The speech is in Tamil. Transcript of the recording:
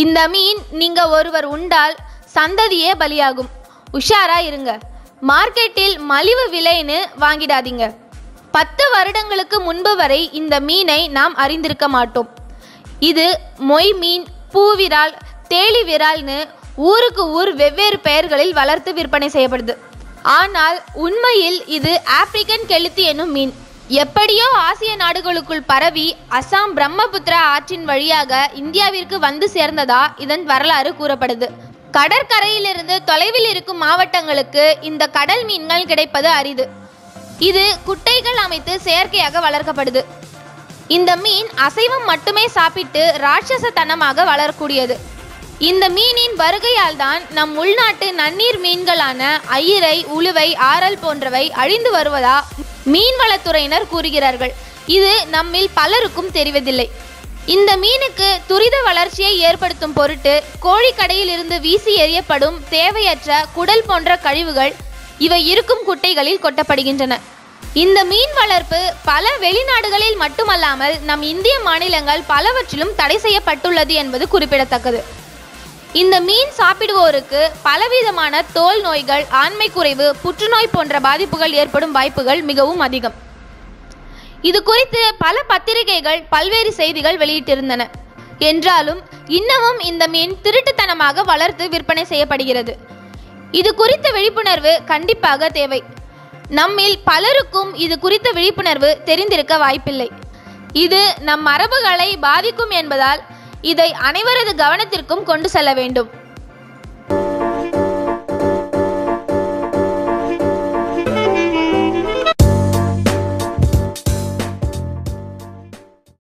இந்த மீன் நீங்க ஒருவர் உண்டால் சந்ததியே பலியாகும். உஷாரா இருங்க. மார்க்கெட்டில் மலிவு விலைன்னு வாங்கிடாதீங்க. பத்து வருடங்களுக்கு முன்பு வரை இந்த மீனை நாம் அறிந்திருக்க மாட்டோம். இது மொய் மீன் பூவிரால் தேலி விரால்னு ஊருக்கு ஊர் வெவ்வேறு பெயர்களில் வளர்த்து விற்பனை செய்யப்படுது. ஆனால் உண்மையில் இது ஆப்பிரிக்கன் கெளுத்தி என்னும் மீன். எப்படியோ ஆசிய நாடுகளுக்குள் பரவி அசாம் பிரம்மபுத்திரா ஆற்றின் வழியாக இந்தியாவிற்கு வந்து சேர்ந்ததா இதன் வரலாறு கூறப்படுது. கடற்கரையிலிருந்து தொலைவில் இருக்கும் மாவட்டங்களுக்கு இந்த கடல் மீன்கள் கிடைப்பது அரிது. இது குட்டைகள் அமைத்து செயற்கையாக வளர்க்கப்படுது. இந்த மீன் அசைவம் மட்டுமே சாப்பிட்டு ராட்சசத்தனமாக வளரக்கூடியது. இந்த மீனின் வருகையால் தான் நம் உள்நாட்டு நன்னீர் மீன்களான அயிரை உளுவை ஆரல் போன்றவை அழிந்து வருவதா மீன்வளத்துறையினர் கூறுகிறார்கள். இது நம்மில் பலருக்கும் தெரிவதில்லை. இந்த மீனுக்கு துரித வளர்ச்சியை ஏற்படுத்தும் பொருட்டு கோழிக்கடையில் இருந்து வீசி எறியப்படும் தேவையற்ற குடல் போன்ற கழிவுகள் இவை இருக்கும் குட்டைகளில் கொட்டப்படுகின்றன. இந்த மீன் வளர்ப்பு பல வெளிநாடுகளில் மட்டுமல்லாமல் நம் இந்திய மாநிலங்கள் பலவற்றிலும் தடை செய்யப்பட்டுள்ளது என்பது குறிப்பிடத்தக்கது. இந்த மீன் சாப்பிடுவோருக்கு பலவிதமான தோல் நோய்கள் ஆண்மை குறைவு புற்றுநோய் போன்ற பாதிப்புகள் ஏற்படும் வாய்ப்புகள் மிகவும் அதிகம். இது குறித்து பல பத்திரிகைகள் பல்வேறு செய்திகள் வெளியிட்டிருந்தன. என்றாலும் இன்னமும் இந்த மீன் திருட்டுத்தனமாக வளர்த்து விற்பனை செய்யப்படுகிறது. இது குறித்த விழிப்புணர்வு கண்டிப்பாக தேவை. நம்மில் பலருக்கும் இது குறித்த விழிப்புணர்வு தெரிந்திருக்க வாய்ப்பில்லை. இது நம் மரபுகளை பாதிக்கும் என்பதால் இதை அனைவரது கவனத்திற்கும் கொண்டு செல்ல வேண்டும்.